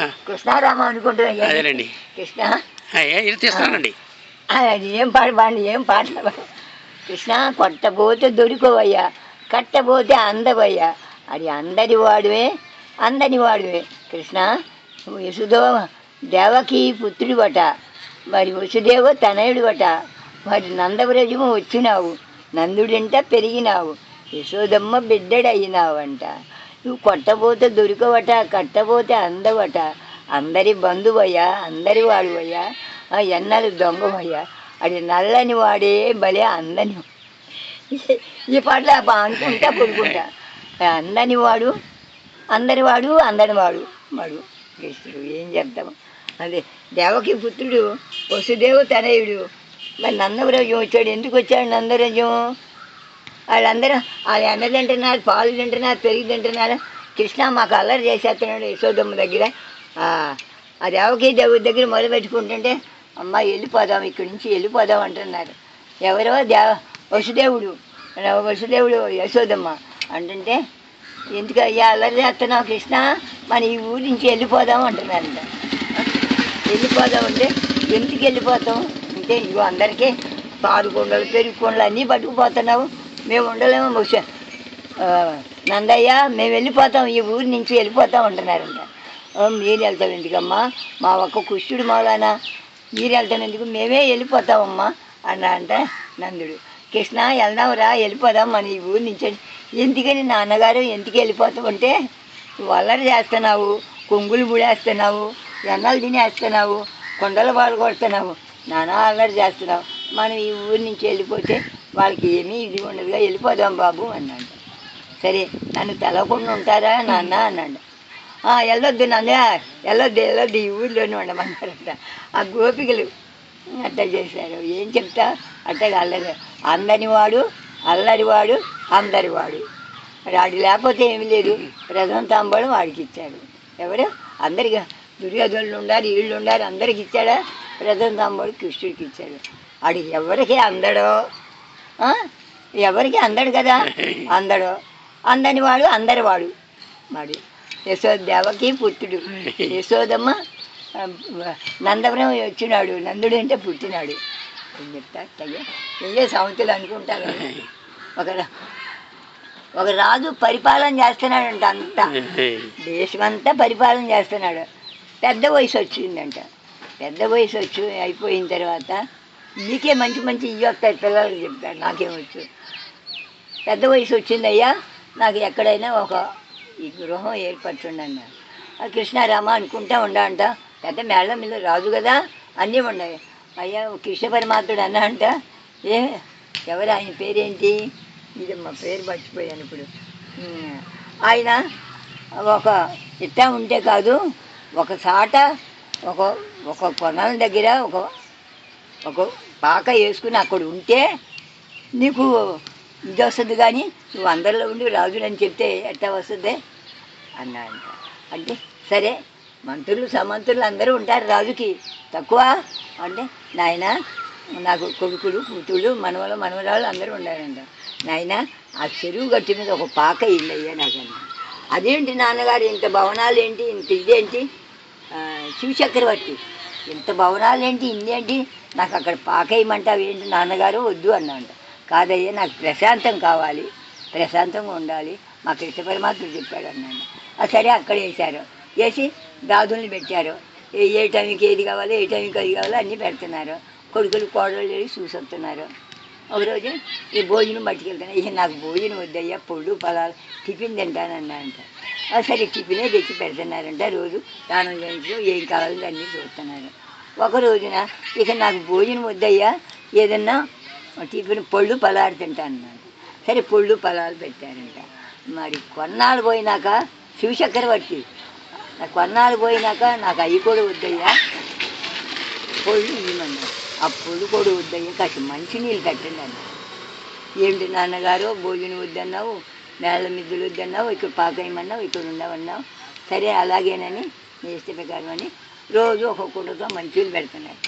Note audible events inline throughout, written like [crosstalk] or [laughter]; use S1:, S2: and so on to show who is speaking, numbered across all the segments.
S1: కృష్ణారామ అనుకుంటున్నా
S2: అదేనండి
S1: కృష్ణ?
S2: ఇది తీస్తానండి.
S1: అది ఏం పాట బాండి ఏం పాట. కృష్ణ కొట్టబోతే దొరికోవయ్యా కట్టబోతే అందవయ్యా అది అందరి వాడువే అందని వాడువే. కృష్ణ యశుదో దేవకి పుత్రుడివట మరి వసుదేవ తనయుడివట మరి నందవ్రజము వచ్చినావు నందుడింట పెరిగినావు యశోదమ్మ బిడ్డడయినావంట. నువ్వు కొట్టబోతే దొరికవట కట్టబోతే అందవట. అందరి బంధువయ్యా అందరి వాడువయ్యా ఆ ఎన్నలు దొంగవయ్యా అది నల్లని వాడే భలే అందని. ఈ పాటలు అనుకుంటా కొడుకుంటా అందని వాడు అందరి వాడు అందరి వాడు. వాడు కృష్ణుడు ఏం చెప్తాము అదే దేవకి పుత్రుడు వసుదేవు తనయుడు. మరి నందవరాజ్యం వచ్చాడు ఎందుకు వచ్చాడు నందరాజ్యం వాళ్ళందరూ వాళ్ళు అన్న తింటున్నారు పాలు తింటున్నారు పెరుగు తింటున్నారు. కృష్ణ మాకు అల్లరి చేసేస్తున్నాడు యశోదమ్మ దగ్గర. ఆ, ఆ దేవకి దేవుడి దగ్గర మొదలు పెట్టుకుంటుంటే అమ్మ వెళ్ళిపోదాం ఇక్కడి నుంచి వెళ్ళిపోదాం అంటున్నారు. ఎవరో దేవ వసుదేవుడు. వసుదేవుడు యశోదమ్మ అంటుంటే ఎందుకు అయ్యా అల్లరి చేస్తున్నావు కృష్ణ? మన ఈ ఊరి నుంచి వెళ్ళిపోదాం అంటున్నారంట వెళ్ళిపోదాం అంటే ఎందుకు వెళ్ళిపోతాం అంటే ఇగో అందరికీ పాలు కొండలు పెరుగు కొండలు అన్నీ పట్టుకుపోతున్నావు. మేము ఉండలేము బహుశా నందయ్య మేము వెళ్ళిపోతాం ఈ ఊరి నుంచి వెళ్ళిపోతాం అంటున్నారంట. మీరు వెళ్తాం ఎందుకమ్మా? మా ఒక్క కుష్టుడు మౌలానా మీరు వెళ్తాం ఎందుకు? మేమే వెళ్ళిపోతామమ్మా అన్నా అంట నందుడు. కృష్ణ వెళ్దాంరా వెళ్ళిపోదాం మన ఈ ఊరి నుంచి ఎందుకని నాన్నగారు ఎందుకు వెళ్ళిపోతాం అంటే అల్లరి చేస్తున్నావు కొంగులు ముడేస్తున్నావు ఎన్నలు తినేస్తున్నావు కొండల పాలు కొడుతున్నావు నానా అల్లరి చేస్తున్నావు. మనం ఈ ఊరి నుంచి వెళ్ళిపోతే వాళ్ళకి ఏమీ ఇది ఉండదుగా వెళ్ళిపోదాం బాబు అన్నాడు. సరే నన్ను తెలవకుండా ఉంటారా నాన్న అన్నాడు. వెళ్ళొద్దు నాన్న వెళ్ళొద్దు వెళ్ళొద్దు ఈ ఊళ్ళోనే ఉండమన్నారట. ఆ గోపికలు అట్ట చేశారు. ఏం చెప్తా? అట్టగా అల్లరి అందని వాడు అల్లరివాడు అందరివాడు. వాడు లేకపోతే ఏమి లేదు. ప్రథమ తాంబడం వాడికి ఇచ్చాడు. ఎవరు? అందరికి దుర్యోధనులు ఉండారు వీళ్ళు ఉండారు అందరికి ఇచ్చాడా? ప్రథమ తాంబడు కృష్ణుడికి ఇచ్చాడు. వాడు ఎవరికి అందడో ఎవరికి అందడు కదా? అందడు. అందని వాడు అందరి వాడు. మరి యశోదేవకి పుత్రుడు. యశోదమ్మ నందవరం వచ్చినాడు. నందుడు అంటే పుట్టినాడు. ఏం చెప్తా? ఏ సంవత్సరాలు అనుకుంటారు? ఒక ఒక రాజు పరిపాలన చేస్తున్నాడంట అంతా. దేశమంతా పరిపాలన చేస్తున్నాడు. పెద్ద వయసు వచ్చిందంట. పెద్ద వయసు వచ్చి అయిపోయిన తర్వాత నీకే మంచి మంచి ఇవి వస్తాయి పిల్లలకి చెప్తాడు నాకేమొచ్చు పెద్ద వయసు వచ్చిందయ్యా నాకు ఎక్కడైనా ఒక ఈ గృహం ఏర్పరచుండన్న ఆ కృష్ణారామ అనుకుంటా ఉండంట పెద్ద మేళ్ళ మీద రాజు కదా అన్నీ ఉన్నాయి. అయ్యా కృష్ణ పరమాత్ముడు అన్న అంట ఏ ఎవరు ఆయన పేరేంటి? ఇది మా పేరు మర్చిపోయాను ఇప్పుడు. ఆయన ఒక ఇట్టా ఉంటే కాదు ఒక సాట ఒక ఒక కొనాల దగ్గర ఒక ఒక పాక వేసుకుని అక్కడ ఉంటే నీకు ఇది వస్తుంది కానీ నువ్వు అందరిలో ఉండి రాజులని చెప్తే ఎట్లా వస్తుంది? అన్నా అంట. అంటే సరే మంత్రులు సమంత్రులు అందరూ ఉంటారు రాజుకి. తక్కువ అంటే నాయన నాకు కొడుకులు కూతుళ్ళు మనవలు మనవరాలు అందరూ ఉండారంట నాయన ఆ చెరువు గట్టి మీద ఒక పాక ఇల్లు అయ్యా నాకన్నా అదేంటి నాన్నగారు ఇంత భవనాలు ఏంటి ఇంత ఇదేంటి? శివచక్రవర్తి. ఇంత భవనాలు ఏంటి ఇన్నేంటి నాకు అక్కడ పాకేయమంటావు ఏంటి నాన్నగారు? వద్దు అన్నాడు. కాదయ్యా నాకు ప్రశాంతం కావాలి. ప్రశాంతంగా ఉండాలి. మా కృష్ణ పరమాత్ముడు చెప్పాడు అన్నాడు. సరే అక్కడ వేశారు. వేసి దాదుల్ని పెట్టారు. ఏ ఏ టైంకి ఏది కావాలో ఏ టైంకి అది కావాలో అన్నీ పెడుతున్నారు. కొడుకులు కోడలు వెళ్ళి చూసొస్తున్నారు ఒకరోజు ఈ భోజనం పట్టుకెళ్తాను ఇక నాకు భోజనం వద్దయ్యా పొళ్ళు పొలాలు టిఫిన్ తింటానన్నా అంట సరే టిఫినే తెచ్చి పెడుతున్నారంట. రోజు దానం చేయించు ఏం కావాలో అన్నీ చూస్తున్నారు. ఒక రోజున ఇక నాకు భోజనం వద్దయ్యా ఏదన్నా టిఫిన్ పళ్ళు పొలాలు తింటాను సరే పళ్ళు పలాలు పెట్టారంట. మరి కొన్నాళ్ళు పోయినాక శివచక్రవర్తి నాకు కొన్నాళ్ళు పోయినాక నాకు అవి కూడా వద్దయ్యా. పొళ్ళు ఇవ్వమన్నారు ఆ పొళ్ళు కూడా వద్దయ్యా. కాస్త మంచినీళ్ళు కట్టండి అన్న ఏంటి నాన్నగారు భోజనం వద్దన్నావు నేల మిద్దులు వద్దన్నావు ఇక్కడ పాకేయమన్నావు ఇక్కడ ఉండవన్నావు సరే అలాగేనని నీ ఇష్ట ప్రకారం అని రోజు ఒక కుండతో మంచినీళ్ళు పెడుతున్నారు.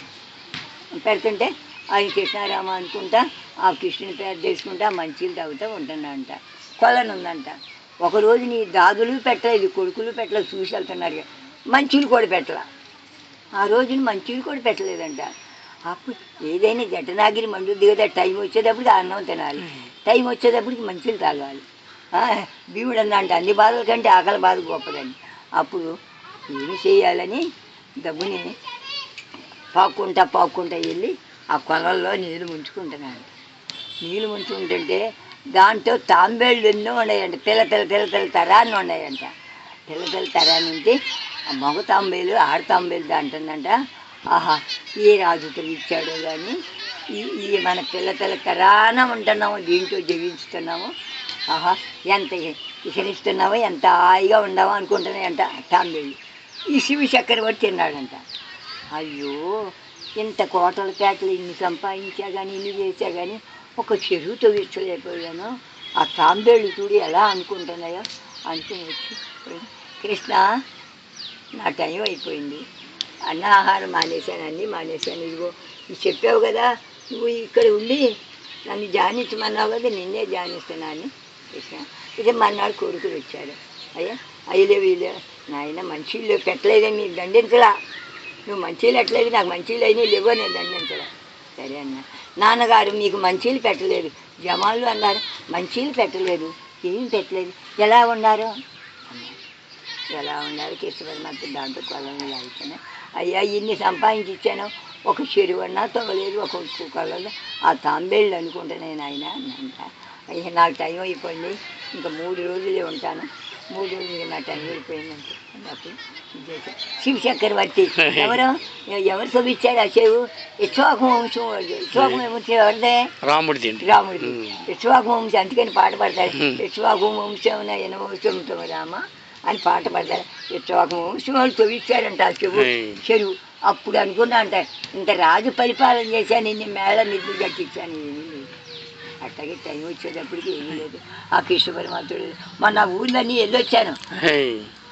S1: పెడుతుంటే ఆయన కృష్ణారామ అనుకుంటా ఆ కృష్ణుని పేరు చేసుకుంటా మంచినీళ్ళు తాగుతూ ఉంటున్నాడంట కొలను ఉందంట. ఒకరోజు నీ దాదులు పెట్టలేదు కొడుకులు పెట్టలేదు చూసి వెళ్తున్నారు మంచులు కూడా పెట్టల. ఆ రోజున మంచులు కూడా పెట్టలేదంట. అప్పుడు ఏదైనా జటనాగిరి మండుద్ది కదా టైం వచ్చేటప్పటికి అన్నం తినాలి. టైం వచ్చేటప్పటికి మంచులు తాగాలి. భీముడు అందంట అన్ని బాధల కంటే ఆకలి బాధ గొప్పదండి. అప్పుడు ఏమి చేయాలని డబ్బుని పాక్కుంటా పాక్కుంటా వెళ్ళి ఆ కొలల్లో నీళ్ళు ముంచుకుంటున్నాను నీళ్ళు ముంచుకుంటుంటే దాంట్లో తాంబేళ్ళు ఎన్నో ఉన్నాయంట. పిల్ల పిల్ల పిల్ల పిల్ల తరాన్ని ఉన్నాయంట. పిల్ల పిల్ల తరాన్ని ఉంటే ఆ మగ తాంబేలు ఆడ తాంబేలు అంటుందంట ఆహా ఏ రాజు ఇచ్చాడో కానీ ఈ ఈ మన పిల్ల పిల్ల తరాన ఉంటున్నాము దీంట్లో జగించుతున్నాము ఆహా ఎంత ఇసరిస్తున్నావో ఎంత హాయిగా ఉండవో అనుకుంటున్నాయంట తాంబేలు. ఈ శివ చక్రవర్తి తిన్నాడంట. అయ్యో ఇంత కోటల పేటలు ఇన్ని సంపాదించా కానీ ఇన్ని చేశా కానీ ఒక చెరువు తవ్వించలేకపోయాను ఆ తాంబేళ్ళు చూడు ఎలా అనుకుంటున్నాయో అనుకుని వచ్చి కృష్ణ నా టైం అయిపోయింది. అన్న ఆహారం మానేశాను అన్ని మానేశాను. ఇదిగో ఇది చెప్పావు కదా నువ్వు ఇక్కడ ఉండి నన్ను ధ్యానించమన్నావు కదా నిన్నే ధ్యానిస్తున్నాను. కృష్ణ ఇది మన్నాడు కొడుకులు వచ్చారు. అయ్యా అయ్యలే వీలే నాయన మంచిళ్ళు పెట్టలేదే మీరు దండించలా. నువ్వు మంచిలు ఎట్లేదు నాకు మంచిలు అయినాయి లేవో నేను దండించలా. సరే అన్న. నాన్నగారు మీకు మంచిలు పెట్టలేదు. జమాలు అన్నారు మంచిలు పెట్టలేదు. ఏం పెట్టలేదు? ఎలా ఉన్నారు? ఎలా ఉన్నారు? కేశవరి మాత్రం దాంట్లో కొలంలో అయిపోయినా. అయ్యా ఇన్ని సంపాదించి ఇచ్చాను ఒక చెరువన్నా తొగలేదు ఒక కొలలో. ఆ తాంబేళ్ళు అనుకుంటా నేను ఆయన అన్నంట అయ్యా నాకు టైం అయిపోయింది. ఇంకా మూడు రోజులే ఉంటాను. మూడు రోజులు నా టైం అయిపోయిందంటే ఇదేసా. శివ చక్రవర్తి [laughs] ఎవరు? ఎవరు చూపించారు ఆ చెరువు ఇచ్వాకు వంశం ఇచ్వాకు వంశం ఎవరిదే?
S2: రాముడి
S1: రాముడిది.
S2: ఉమ్.
S1: ఇక్ష్వాకు వంశం అందుకని పాట పాడతారు. ఇక్ష్వాకు వంశం ఎనవంశంతో రామ అని పాట పాడతారు ఇక్ష్వాకు వంశం వాళ్ళు తవ్విచ్చారంట ఆ
S2: ఉమ్.
S1: చెరువు అప్పుడు అనుకున్నా అంట ఇంత రాజు పరిపాలన చేశాను ఇన్ని మేళ నిధులు కట్టించాను అట్టగే టైం వచ్చేటప్పటికి ఏమీ లేదు. ఆ కృష్ణ పరమాత్ముడు మొన్న ఊళ్ళన్నీ వెళ్ళొచ్చాను